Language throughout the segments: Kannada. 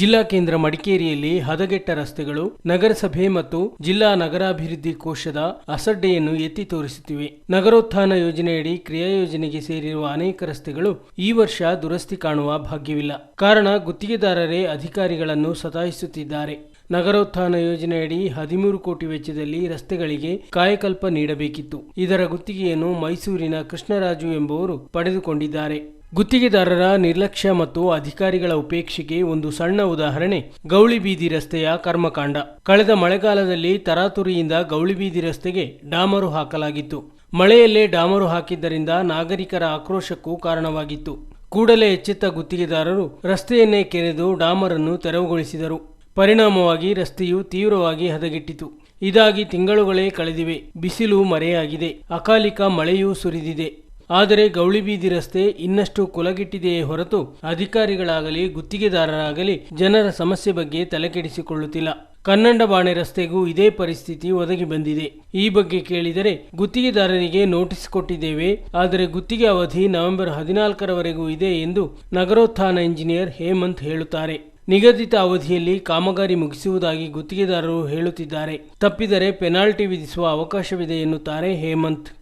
ಜಿಲ್ಲಾ ಕೇಂದ್ರ ಮಡಿಕೇರಿಯಲ್ಲಿ ಹದಗೆಟ್ಟ ರಸ್ತೆಗಳು, ನಗರಸಭೆ ಮತ್ತು ಜಿಲ್ಲಾ ನಗರಾಭಿವೃದ್ಧಿ ಕೋಶದ ಅಸಡ್ಡೆಯನ್ನು ಎತ್ತಿ ತೋರಿಸುತ್ತಿವೆ. ನಗರೋತ್ಥಾನ ಯೋಜನೆಯಡಿ ಕ್ರಿಯಾ ಯೋಜನೆಗೆ ಸೇರಿರುವ ಅನೇಕ ರಸ್ತೆಗಳು ಈ ವರ್ಷ ದುರಸ್ತಿ ಕಾಣುವ ಭಾಗ್ಯವಿಲ್ಲ. ಕಾರಣ ಗುತ್ತಿಗೆದಾರರೇ ಅಧಿಕಾರಿಗಳನ್ನು ಸತಾಯಿಸುತ್ತಿದ್ದಾರೆ. ನಗರೋತ್ಥಾನ ಯೋಜನೆಯಡಿ ಹದಿಮೂರು ಕೋಟಿ ವೆಚ್ಚದಲ್ಲಿ ರಸ್ತೆಗಳಿಗೆ ಕಾಯಕಲ್ಪ ನೀಡಬೇಕಿತ್ತು. ಇದರ ಗುತ್ತಿಗೆಯನ್ನು ಮೈಸೂರಿನ ಕೃಷ್ಣರಾಜು ಎಂಬುವರು ಪಡೆದುಕೊಂಡಿದ್ದಾರೆ. ಗುತ್ತಿಗೆದಾರರ ನಿರ್ಲಕ್ಷ್ಯ ಮತ್ತು ಅಧಿಕಾರಿಗಳ ಉಪೇಕ್ಷೆಗೆ ಒಂದು ಸಣ್ಣ ಉದಾಹರಣೆ ಗೌಳಿಬೀದಿ ರಸ್ತೆಯ ಕರ್ಮಕಾಂಡ. ಕಳೆದ ಮಳೆಗಾಲದಲ್ಲಿ ತರಾತುರಿಯಿಂದ ಗೌಳಿಬೀದಿ ರಸ್ತೆಗೆ ಡಾಮರು ಹಾಕಲಾಗಿತ್ತು. ಮಳೆಯಲ್ಲೇ ಡಾಮರು ಹಾಕಿದ್ದರಿಂದ ನಾಗರಿಕರ ಆಕ್ರೋಶಕ್ಕೂ ಕಾರಣವಾಗಿತ್ತು. ಕೂಡಲೇ ಎಚ್ಚೆತ್ತ ಗುತ್ತಿಗೆದಾರರು ರಸ್ತೆಯನ್ನೇ ಕೆರೆದು ಡಾಮರನ್ನು ತೆರವುಗೊಳಿಸಿದರು. ಪರಿಣಾಮವಾಗಿ ರಸ್ತೆಯು ತೀವ್ರವಾಗಿ ಹದಗೆಟ್ಟಿತು. ಇದಾಗಿ ತಿಂಗಳುಗಳೇ ಕಳೆದಿವೆ. ಬಿಸಿಲು ಮರೆಯಾಗಿದೆ. ಅಕಾಲಿಕ ಮಳೆಯೂ ಸುರಿದಿದೆ. ಆದರೆ ಗೌಳಿಬೀದಿ ರಸ್ತೆ ಇನ್ನಷ್ಟು ಕುಲಗಿಟ್ಟಿದೆಯೇ ಹೊರತು ಅಧಿಕಾರಿಗಳಾಗಲಿ, ಗುತ್ತಿಗೆದಾರರಾಗಲಿ ಜನರ ಸಮಸ್ಯೆ ಬಗ್ಗೆ ತಲೆಕೆಡಿಸಿಕೊಳ್ಳುತ್ತಿಲ್ಲ. ಕನ್ನಂಡಬಾಣೆ ರಸ್ತೆಗೂ ಇದೇ ಪರಿಸ್ಥಿತಿ ಒದಗಿ ಬಂದಿದೆ. ಈ ಬಗ್ಗೆ ಕೇಳಿದರೆ ಗುತ್ತಿಗೆದಾರರಿಗೆ ನೋಟಿಸ್ ಕೊಟ್ಟಿದ್ದೇವೆ. ಆದರೆ ಗುತ್ತಿಗೆ ಅವಧಿ ನವೆಂಬರ್ ಹದಿನಾಲ್ಕರವರೆಗೂ ಇದೆ ಎಂದು ನಗರೋತ್ಥಾನ ಇಂಜಿನಿಯರ್ ಹೇಮಂತ್ ಹೇಳುತ್ತಾರೆ. ನಿಗದಿತ ಅವಧಿಯಲ್ಲಿ ಕಾಮಗಾರಿ ಮುಗಿಸುವುದಾಗಿ ಗುತ್ತಿಗೆದಾರರು ಹೇಳುತ್ತಿದ್ದಾರೆ. ತಪ್ಪಿದರೆ ಪೆನಾಲ್ಟಿ ವಿಧಿಸುವ ಅವಕಾಶವಿದೆ ಎನ್ನುತ್ತಾರೆ ಹೇಮಂತ್.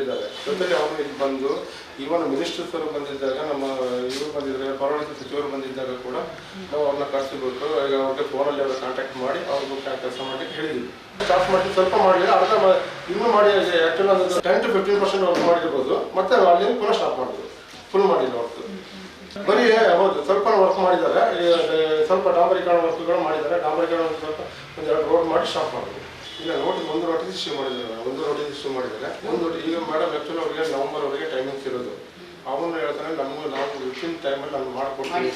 ಇದ್ದಾರೆ ಜೊತೆಗೆ ಅವರು ಇಲ್ಲಿ ಬಂದು ಇವನ್ ಮಿನಿಸ್ಟರ್ಸ್ ಅವರು ಬಂದಿದ್ದಾಗ ನಮ್ಮ ಇವರು ಬಂದಿದ್ದಾರೆ ಪರವಣಿತ ಸಚಿವರು ಬಂದಿದ್ದಾಗ ಕೂಡ ನಾವು ಅವ್ರನ್ನ ಕಳಿಸ್ಬೇಕು ಈಗ ಅವ್ರಿಗೆ ಫೋನಲ್ಲಿ ಅವ್ರ ಕಾಂಟ್ಯಾಕ್ಟ್ ಮಾಡಿ ಅವ್ರಿಗೂ ಕೆಲಸ ಮಾಡಲಿಕ್ಕೆ ಹೇಳಿದ್ವಿ ಸ್ಟಾರ್ಟ್ ಮಾಡಿ ಸ್ವಲ್ಪ ಮಾಡಲಿಲ್ಲ ಅರ್ಧ ಇನ್ನೂ ಮಾಡಿ ಆ್ಯಕ್ಚುಲಿ ಒಂದು ten to fifteen percent work ಮಾಡಿರ್ಬೋದು. ಮತ್ತೆ ಅಲ್ಲಿ ಪುನಃ ಸ್ಟಾಪ್ ಮಾಡಿದ್ರು ಫುಲ್ ಮಾಡಿಲ್ಲ ವರ್ಕ್ ಬರೀ, ಹೌದು ಸ್ವಲ್ಪ ವರ್ಕ್ ಮಾಡಿದ್ದಾರೆ. ಸ್ವಲ್ಪ ಡಾಂಬರೀಕರಣ ವರ್ಕ್ಗಳು ಮಾಡಿದ್ದಾರೆ. ಡಾಂಬರೀಕರಣ ಸ್ವಲ್ಪ, ಒಂದೆರಡು ರೋಡ್ ಮಾಡಿ ಸ್ಟಾಪ್ ಮಾಡಿದ್ರು ಇಲ್ಲ ನೋಟಿಸ್ ಒಂದು ನೋಟಿಸ್ ಇಶ್ಯೂ ಮಾಡಿದ್ದಾರೆ ಒಂದು ನೋಟಿಸ್ ಇಶ್ಯೂ ಮಾಡಿದ್ದಾರೆ ಒಂದು notice- ಈಗ ಮೇಡಮ್ ಆ್ಯಕ್ಚುಲಿ ಅವರಿಗೆ ನವಂಬರ್ ವರೆಗೆ ಟೈಮಿಂಗ್ಸ್ ಇರೋದು ಅವನು ಹೇಳ್ತಾನೆ ನಮಗೂ ನಾವು ವಿತಿನ್ ಟೈಮಲ್ಲಿ ನಮ್ಗೆ ಮಾಡಿಕೊಡ್ತೀವಿ.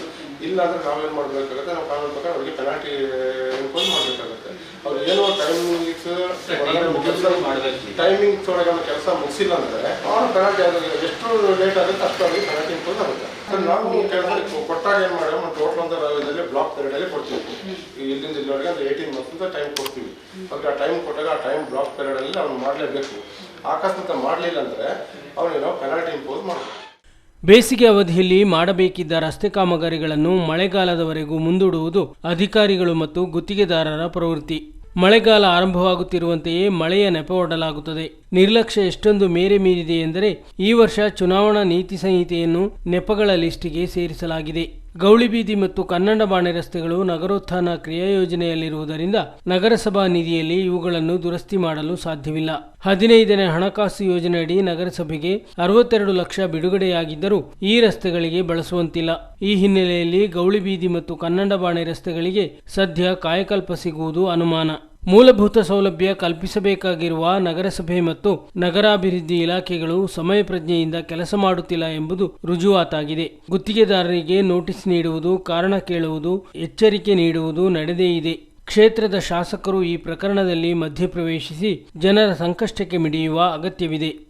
ಇಲ್ಲ ಅಂದ್ರೆ ನಾವೇನು ಮಾಡಬೇಕಾಗುತ್ತೆ? ನಾವು ಕಾನೂನು ಪ್ರಕಾರ ಅವ್ರಿಗೆ ಪೆನಾಲ್ಟಿ ಇಂಪೋಸ್ ಮಾಡಬೇಕಾಗುತ್ತೆ. ಅವ್ರು ಏನೋ ಟೈಮಿಂಗ್ಸ್ ಟೈಮಿಂಗ್ಸ್ ಒಳಗೆ ಅವ್ರ ಕೆಲಸ ಮುಗಿಸಿಲ್ಲ ಅಂದ್ರೆ ಅವ್ರು ಪೆನಾಲ್ಟಿ ಎಷ್ಟು ಲೇಟ್ ಆಗುತ್ತೆ ಅಷ್ಟು ಅವ್ರಿಗೆ ಪೆನಾಲ್ಟಿ ಇಂಪೋಸ್ ಆಗುತ್ತೆ. ನಾವು ಕೆಲಸ ಕೊಟ್ಟಾಗ ಏನು ಮಾಡಿ ಒಂದು ಟೋಟಲ್ ಒಂದು ಇದರಲ್ಲಿ ಬ್ಲಾಕ್ ಪೀರಿಯಡಲ್ಲಿ ಕೊಡ್ತೀವಿ. ಇಲ್ಲಿಂದ ಇಲ್ಲಿವರೆಗೆ ಅದು ಏಯ್ಟೀನ್ ಮಂತ್ಸ್ ಅಂತ ಟೈಮ್ ಕೊಡ್ತೀವಿ. ಅವ್ರಿಗೆ ಆ ಟೈಮ್ ಕೊಟ್ಟಾಗ ಆ ಟೈಮ್ ಬ್ಲಾಕ್ ಪೀರಿಯಡಲ್ಲಿ ಅವ್ನು ಮಾಡಲೇಬೇಕು. ಆಕಸ್ಮಿಕ ಮಾಡಲಿಲ್ಲ ಅಂದರೆ ಅವ್ರಿಗೆ ನಾವು ಪೆನಾಲ್ಟಿ ಇಂಪೋಸ್ ಮಾಡಬೇಕು. ಬೇಸಿಗೆ ಅವಧಿಯಲ್ಲಿ ಮಾಡಬೇಕಿದ್ದ ರಸ್ತೆ ಕಾಮಗಾರಿಗಳನ್ನು ಮಳೆಗಾಲದವರೆಗೂ ಮುಂದೂಡುವುದು ಅಧಿಕಾರಿಗಳು ಮತ್ತು ಗುತ್ತಿಗೆದಾರರ ಪ್ರವೃತ್ತಿ. ಮಳೆಗಾಲ ಆರಂಭವಾಗುತ್ತಿರುವಂತೆಯೇ ಮಳೆಯ ನೆಪವೊಡ್ಡಲಾಗುತ್ತದೆ ನಿರ್ಲಕ್ಷ್ಯ ಎಷ್ಟೊಂದು ಮೇರೆ ಮೀರಿದೆ ಎಂದರೆ ಈ ವರ್ಷ ಚುನಾವಣಾ ನೀತಿ ಸಂಹಿತೆಯನ್ನು ನೆಪಗಳ ಲಿಸ್ಟಿಗೆ ಸೇರಿಸಲಾಗಿದೆ. ಗೌಳಿಬೀದಿ ಮತ್ತು ಕನ್ನಡ ಬಾಣೆ ರಸ್ತೆಗಳು ನಗರೋತ್ಥಾನ ಕ್ರಿಯಾ ಯೋಜನೆಯಲ್ಲಿರುವುದರಿಂದ ನಗರಸಭಾ ನಿಧಿಯಲ್ಲಿ ಇವುಗಳನ್ನು ದುರಸ್ತಿ ಮಾಡಲು ಸಾಧ್ಯವಿಲ್ಲ. ಹದಿನೈದನೇ ಹಣಕಾಸು ಯೋಜನೆಯಡಿ ನಗರಸಭೆಗೆ ಅರವತ್ತೆರಡು ಲಕ್ಷ ಬಿಡುಗಡೆಯಾಗಿದ್ದರೂ ಈ ರಸ್ತೆಗಳಿಗೆ ಬಳಸುವಂತಿಲ್ಲ. ಈ ಹಿನ್ನೆಲೆಯಲ್ಲಿ ಗೌಳಿಬೀದಿ ಮತ್ತು ಕನ್ನಡ ಬಾಣೆ ರಸ್ತೆಗಳಿಗೆ ಸದ್ಯ ಕಾಯಕಲ್ಪ ಸಿಗುವುದು ಅನುಮಾನ. ಮೂಲಭೂತ ಸೌಲಭ್ಯ ಕಲ್ಪಿಸಬೇಕಾಗಿರುವ ನಗರಸಭೆ ಮತ್ತು ನಗರಾಭಿವೃದ್ಧಿ ಇಲಾಖೆಗಳು ಸಮಯ ಪ್ರಜ್ಞೆಯಿಂದ ಕೆಲಸ ಮಾಡುತ್ತಿಲ್ಲ ಎಂಬುದು ರುಜುವಾತಾಗಿದೆ. ಗುತ್ತಿಗೆದಾರರಿಗೆ ನೋಟಿಸ್ ನೀಡುವುದು, ಕಾರಣ ಕೇಳುವುದು, ಎಚ್ಚರಿಕೆ ನೀಡುವುದು ನಡೆದೇ ಇದೆ. ಕ್ಷೇತ್ರದ ಶಾಸಕರು ಈ ಪ್ರಕರಣದಲ್ಲಿ ಮಧ್ಯಪ್ರವೇಶಿಸಿ ಜನರ ಸಂಕಷ್ಟಕ್ಕೆ ಮಿಡಿಯುವ ಅಗತ್ಯವಿದೆ.